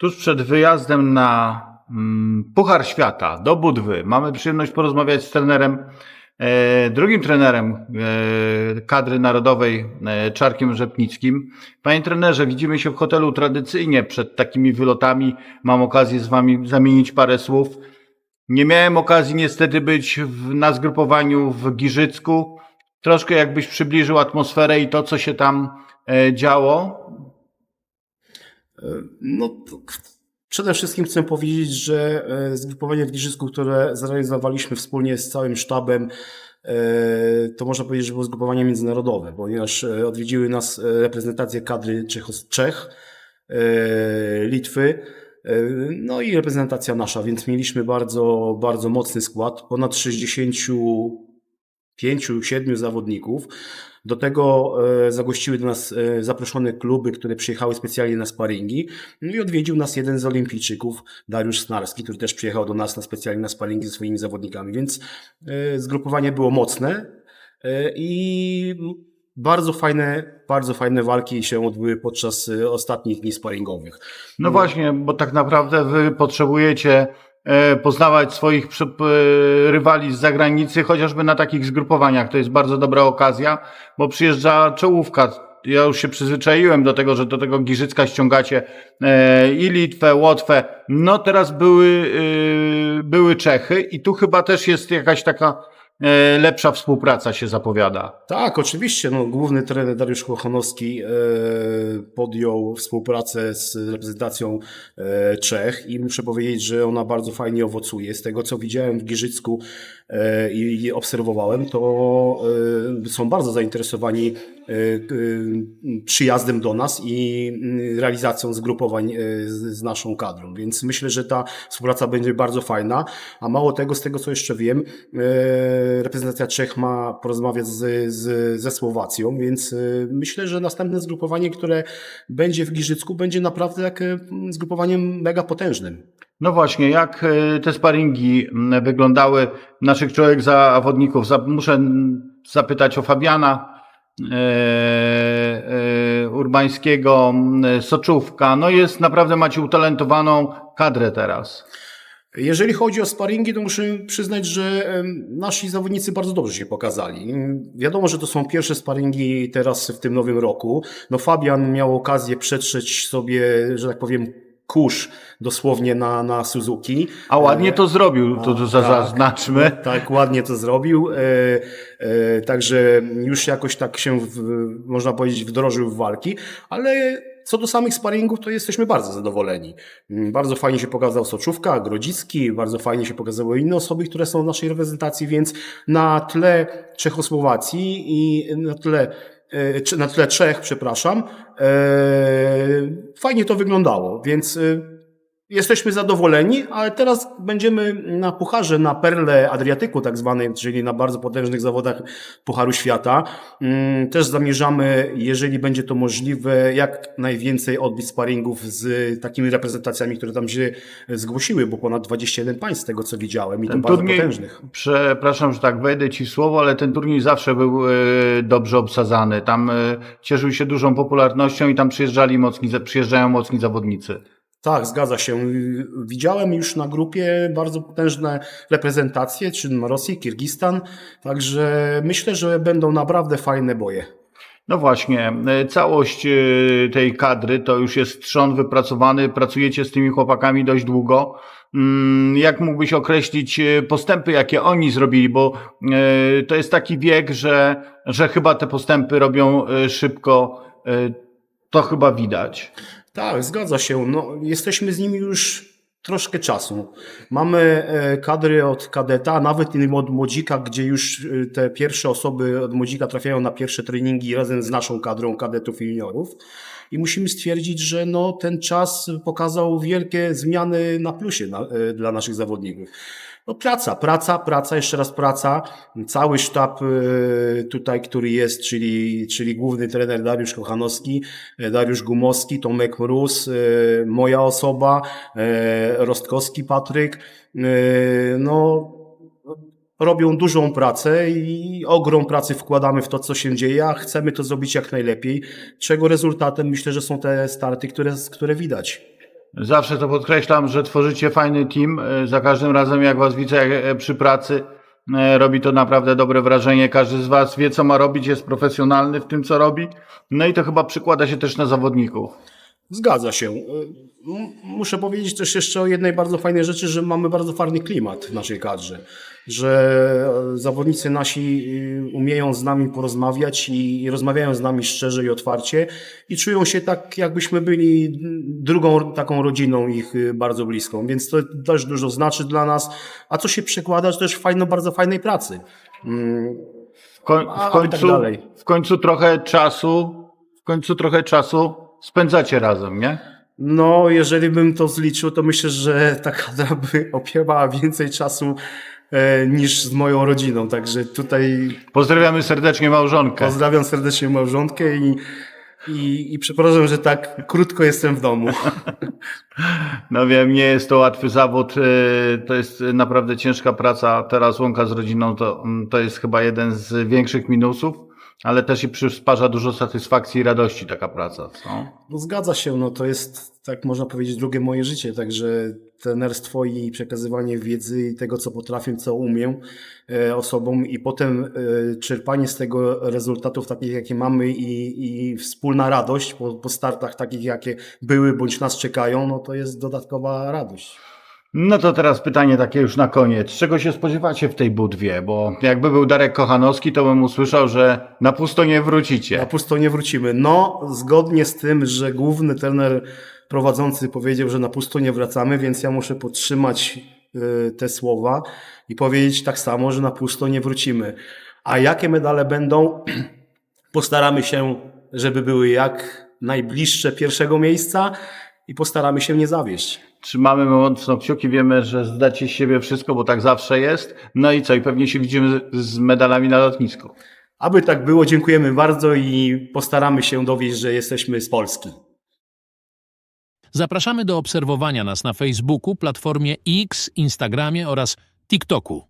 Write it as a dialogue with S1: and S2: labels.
S1: Tuż przed wyjazdem na mm, Puchar Świata do Budwy mamy przyjemność porozmawiać z trenerem, e, drugim trenerem e, kadry narodowej, e, Czarkiem Rzepnickim. Panie trenerze, widzimy się w hotelu tradycyjnie przed takimi wylotami. Mam okazję z Wami zamienić parę słów. Nie miałem okazji niestety być w, na zgrupowaniu w Giżycku. Troszkę jakbyś przybliżył atmosferę i to, co się tam działo.
S2: No, przede wszystkim chcę powiedzieć, że e, zgrupowanie w Giżycku, które zrealizowaliśmy wspólnie z całym sztabem, e, to można powiedzieć, że było zgrupowanie międzynarodowe, ponieważ e, odwiedziły nas reprezentacje kadry Czechos- Czech, Litwy, no i reprezentacja nasza, więc mieliśmy bardzo, bardzo mocny skład, ponad 65 7 zawodników. Do tego e, zagościły do nas e, zaproszone kluby, które przyjechały specjalnie na sparingi. No i odwiedził nas jeden z olimpijczyków, Dariusz Snarski, który też przyjechał do nas na specjalnie na sparingi ze swoimi zawodnikami, więc e, zgrupowanie było mocne i bardzo fajne, bardzo fajne walki się odbyły podczas ostatnich dni sparingowych.
S1: No właśnie, bo tak naprawdę wy potrzebujecie poznawać swoich rywali z zagranicy, chociażby na takich zgrupowaniach. To jest bardzo dobra okazja, bo przyjeżdża czołówka. Ja już się przyzwyczaiłem do tego, że do tego Giżycka ściągacie e, i Litwę, Łotwę. No teraz były, e, były Czechy i tu chyba też jest jakaś taka e, lepsza współpraca się zapowiada.
S2: Tak, oczywiście. No, główny trener Dariusz Kochanowski e, podjął współpracę z reprezentacją e, Czech i muszę powiedzieć, że ona bardzo fajnie owocuje. Z tego, co widziałem w Giżycku e, i i obserwowałem, to e, są bardzo zainteresowani e, e, przyjazdem do nas i mm, realizacją zgrupowań e, z, naszą kadrą. Więc myślę, że ta współpraca będzie bardzo fajna. A mało tego, z tego co jeszcze wiem, e, reprezentacja Czech ma porozmawiać z, z, ze Słowacją, więc e, myślę, że następne zgrupowanie, które będzie w Giżycku, będzie naprawdę jak e, zgrupowaniem mega potężnym.
S1: No właśnie, jak e, te sparingi wyglądały naszych człowiek zawodników? Za- Muszę zapytać o Fabiana e, e, Urbańskiego, Soczówka. No jest naprawdę, macie utalentowaną kadrę teraz.
S2: Jeżeli chodzi o sparingi, to muszę przyznać, że nasi zawodnicy bardzo dobrze się pokazali. Wiadomo, że to są pierwsze sparingi teraz w tym nowym roku. No Fabian miał okazję przetrzeć sobie, że tak powiem, kurz dosłownie na, na Suzuki.
S1: A ładnie to zrobił, to, to za-
S2: tak.
S1: zaznaczmy.
S2: Tak, ładnie to zrobił. E, e, także już jakoś tak się, w, można powiedzieć, wdrożył w walki, ale co do samych sparingów, to jesteśmy bardzo zadowoleni. Mm, Bardzo fajnie się pokazał Soczówka, Grodzicki, bardzo fajnie się pokazały inne osoby, które są w naszej reprezentacji, więc na tle Czechosłowacji i na tle e, na tle Czech, przepraszam, e, fajnie to wyglądało, więc e, Jesteśmy zadowoleni, ale teraz będziemy na pucharze, na perle Adriatyku tak zwanej, czyli na bardzo potężnych zawodach Pucharu Świata. Mm, Też zamierzamy, jeżeli będzie to możliwe, jak najwięcej odbić sparingów z takimi reprezentacjami, które tam się zgłosiły, bo ponad 21 państw z tego co widziałem i to
S1: Ten
S2: bardzo
S1: turniej,
S2: potężnych.
S1: przepraszam, że tak wejdę Ci słowo, ale ten turniej zawsze był e, dobrze obsadzany. Tam e, cieszył się dużą popularnością i tam przyjeżdżali mocni, przyjeżdżają mocni zawodnicy.
S2: Tak, zgadza się. Widziałem już na grupie bardzo potężne reprezentacje, czy Rosji, Kirgistan, także myślę, że będą naprawdę fajne boje.
S1: No właśnie, e, całość e, tej kadry to już jest trzon wypracowany, pracujecie z tymi chłopakami dość długo. Mm, Jak mógłbyś określić e, postępy, jakie oni zrobili, bo to jest taki wiek, że, że chyba te postępy robią szybko, to chyba widać.
S2: Tak, zgadza się. No, jesteśmy z nimi już troszkę czasu. Mamy e, kadry od kadeta, nawet i od młodzika, gdzie już e, te pierwsze osoby od młodzika trafiają na pierwsze treningi razem z naszą kadrą kadetów i juniorów. I musimy stwierdzić, że no, ten czas pokazał wielkie zmiany na plusie na, e, dla naszych zawodników. No praca, praca, praca, jeszcze raz praca. Cały sztab e, tutaj, który jest, czyli, czyli główny trener Dariusz Kochanowski, e, Dariusz Gumowski, Tomek Mróz, e, moja osoba, Rostkowski Patryk. No, robią dużą pracę i ogrom pracy wkładamy w to, co się dzieje, a chcemy to zrobić jak najlepiej, czego rezultatem myślę, że są te starty, które, które widać.
S1: Zawsze to podkreślam, że tworzycie fajny team. E, Za każdym razem, jak was widzę e, przy pracy, e, robi to naprawdę dobre wrażenie. Każdy z was wie, co ma robić, jest profesjonalny w tym, co robi. No i to chyba przykłada się też na zawodników.
S2: Zgadza się. M- Muszę powiedzieć też jeszcze o jednej bardzo fajnej rzeczy, że mamy bardzo fajny klimat w naszej kadrze. Że e, zawodnicy nasi y, umieją z nami porozmawiać i, rozmawiają z nami szczerze i otwarcie i czują się tak, jakbyśmy byli drugą taką rodziną ich bardzo bliską. Więc to też dużo znaczy dla nas, a co się przekłada też w fajno, bardzo fajnej pracy. Mm,
S1: W, koń, w,
S2: tak
S1: końcu,
S2: dalej.
S1: w końcu trochę czasu, w końcu trochę czasu spędzacie razem, nie?
S2: No, jeżeli bym to zliczył, to myślę, że ta kadra by opiewała więcej czasu e, niż z moją rodziną. Także tutaj
S1: Pozdrawiamy serdecznie małżonkę.
S2: pozdrawiam serdecznie małżonkę i, i, i przepraszam, że tak krótko jestem w domu.
S1: No wiem, nie jest to łatwy zawód, y, to jest naprawdę ciężka praca. Teraz łąka z rodziną to, to jest chyba jeden z większych minusów, ale też i przysparza dużo satysfakcji i radości taka praca. Co?
S2: No, zgadza się, no to jest, tak można powiedzieć, drugie moje życie. Także trenerstwo i przekazywanie wiedzy i tego, co potrafię, co umiem e, osobom i potem e, czerpanie z tego rezultatów takich, jakie mamy i, i wspólna radość po, po startach takich, jakie były bądź nas czekają, no to jest dodatkowa radość.
S1: No to teraz pytanie takie już na koniec. Czego się spodziewacie w tej budwie? Bo jakby był Darek Kochanowski, to bym usłyszał, że na pusto nie
S2: Na
S1: wrócicie.
S2: pusto nie wrócimy. No, zgodnie z tym, że główny trener prowadzący powiedział, że na pusto nie wracamy, więc ja muszę podtrzymać y, te słowa i powiedzieć tak samo, że na pusto nie wrócimy. A jakie medale będą? Postaramy się, żeby były jak najbliższe pierwszego miejsca i postaramy się nie zawieść.
S1: Trzymamy mocno kciuki, wiemy, że zdacie z siebie wszystko, bo tak zawsze jest. No i co? I pewnie się widzimy z medalami na lotnisku.
S2: Aby tak było, dziękujemy bardzo i postaramy się dowieść, że jesteśmy z Polski.
S3: Zapraszamy do obserwowania nas na Facebooku, platformie X, Instagramie oraz TikToku.